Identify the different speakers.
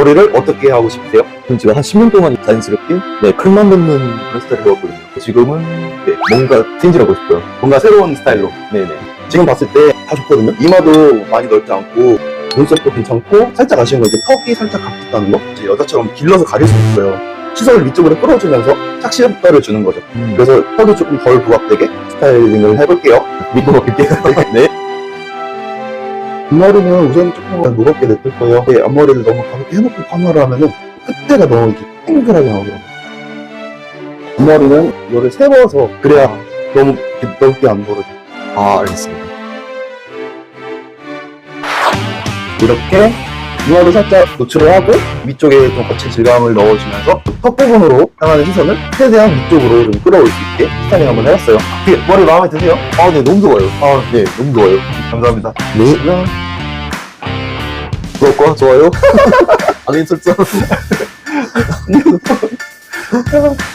Speaker 1: 머리를 어떻게 하고 싶으세요?
Speaker 2: 저는 지금 한 10년 동안 자연스럽게 네, 클만 넣는 그런 스타일을 해왔거든요. 지금은 네, 뭔가 틴질하고 싶어요.
Speaker 1: 뭔가 새로운 스타일로.
Speaker 2: 네네.
Speaker 1: 지금 봤을 때 다 좋거든요. 이마도 많이 넓지 않고 눈썹도 괜찮고 살짝 아쉬운 건 이제 턱이 살짝 각졌다는 거. 이제 여자처럼 길러서 가릴 수 있어요. 시선을 위쪽으로 끌어주면서 착시효과를 주는 거죠.
Speaker 2: 음,
Speaker 1: 그래서 턱이 조금 덜 부각되게 스타일링을 해볼게요.
Speaker 2: 믿고 먹을게요. 네.
Speaker 1: 앞머리는 우선 조금 무겁게 냈을 거예요. 네, 앞머리를 너무 가볍게 해놓고 파마를 하면은 끝에가 너무 이렇게 땡글하게 나오더라고요. 앞머리는 이거를 세워서 그래야 너무 넓게 안 벌어져.
Speaker 2: 아, 알겠습니다.
Speaker 1: 이렇게 이마도 살짝 노출을 하고 위쪽에 좀 거친 질감을 넣어주면서 턱 부분으로 향하는 시선을 최대한 위쪽으로 좀 끌어올 수 있게 스타일링 한번 해봤어요. 어떻게 머리 마음에 드세요?
Speaker 2: 아, 네, 너무 좋아요.
Speaker 1: 아,
Speaker 2: 네, 너무 좋아요.
Speaker 1: 감사합니다.
Speaker 2: 네. 구독과 좋아요. 알림 설정.